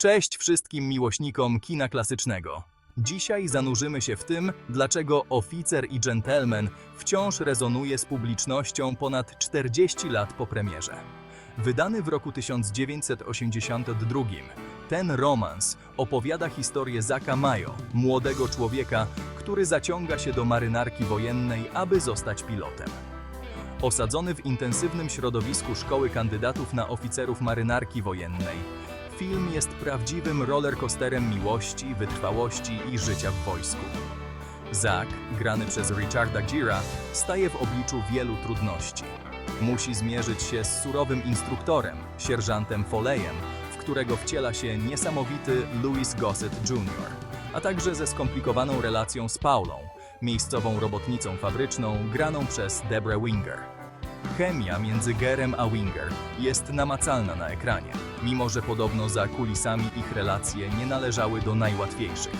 Cześć wszystkim miłośnikom kina klasycznego. Dzisiaj zanurzymy się w tym, dlaczego Oficer i Gentleman wciąż rezonuje z publicznością ponad 40 lat po premierze. Wydany w roku 1982, ten romans opowiada historię Zaka Mayo, młodego człowieka, który zaciąga się do marynarki wojennej, aby zostać pilotem. Osadzony w intensywnym środowisku szkoły kandydatów na oficerów marynarki wojennej, film jest prawdziwym rollercoasterem miłości, wytrwałości i życia w wojsku. Zack, grany przez Richarda Gira, staje w obliczu wielu trudności. Musi zmierzyć się z surowym instruktorem, sierżantem Foleyem, w którego wciela się niesamowity Louis Gossett Jr., a także ze skomplikowaną relacją z Paulą, miejscową robotnicą fabryczną graną przez Deborah Winger. Chemia między Gerem a Winger jest namacalna na ekranie, mimo że podobno za kulisami ich relacje nie należały do najłatwiejszych.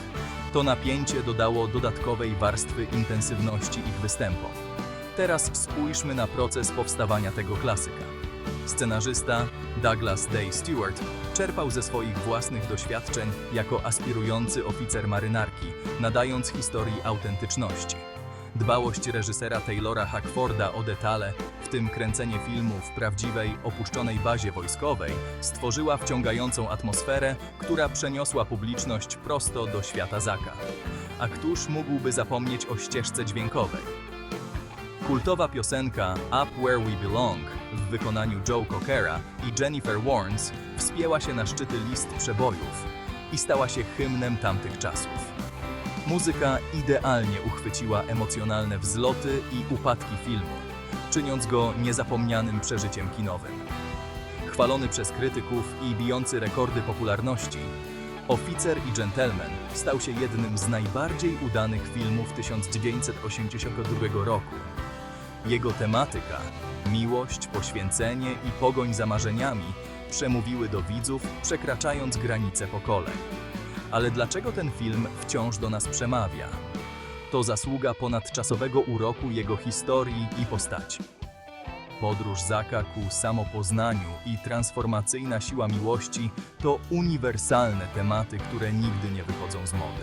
To napięcie dodało dodatkowej warstwy intensywności ich występom. Teraz spójrzmy na proces powstawania tego klasyka. Scenarzysta Douglas Day Stewart czerpał ze swoich własnych doświadczeń jako aspirujący oficer marynarki, nadając historii autentyczności. Dbałość reżysera Taylora Hackforda o detale, w tym kręcenie filmu w prawdziwej, opuszczonej bazie wojskowej, stworzyła wciągającą atmosferę, która przeniosła publiczność prosto do świata Zaka. A któż mógłby zapomnieć o ścieżce dźwiękowej? Kultowa piosenka Up Where We Belong w wykonaniu Joe Cockera i Jennifer Warnes wspięła się na szczyty list przebojów i stała się hymnem tamtych czasów. Muzyka idealnie uchwyciła emocjonalne wzloty i upadki filmu, czyniąc go niezapomnianym przeżyciem kinowym. Chwalony przez krytyków i bijący rekordy popularności, Oficer i Gentleman stał się jednym z najbardziej udanych filmów 1982 roku. Jego tematyka, miłość, poświęcenie i pogoń za marzeniami przemówiły do widzów, przekraczając granice pokoleń. Ale dlaczego ten film wciąż do nas przemawia? To zasługa ponadczasowego uroku jego historii i postaci. Podróż Zaka ku samopoznaniu i transformacyjna siła miłości to uniwersalne tematy, które nigdy nie wychodzą z mody.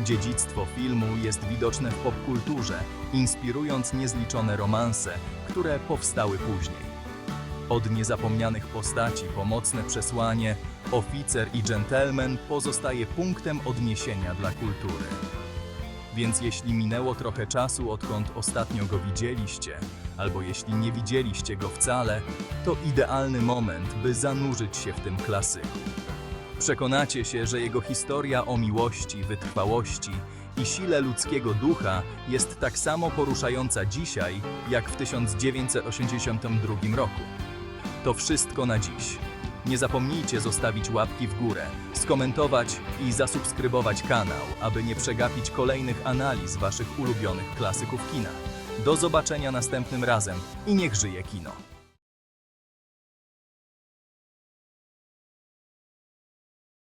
Dziedzictwo filmu jest widoczne w popkulturze, inspirując niezliczone romanse, które powstały później. Od niezapomnianych postaci po mocne przesłanie, oficer i gentleman pozostaje punktem odniesienia dla kultury. Więc jeśli minęło trochę czasu, odkąd ostatnio go widzieliście, albo jeśli nie widzieliście go wcale, to idealny moment, by zanurzyć się w tym klasyku. Przekonacie się, że jego historia o miłości, wytrwałości i sile ludzkiego ducha jest tak samo poruszająca dzisiaj, jak w 1982 roku. To wszystko na dziś. Nie zapomnijcie zostawić łapki w górę, skomentować i zasubskrybować kanał, aby nie przegapić kolejnych analiz waszych ulubionych klasyków kina. Do zobaczenia następnym razem i niech żyje kino!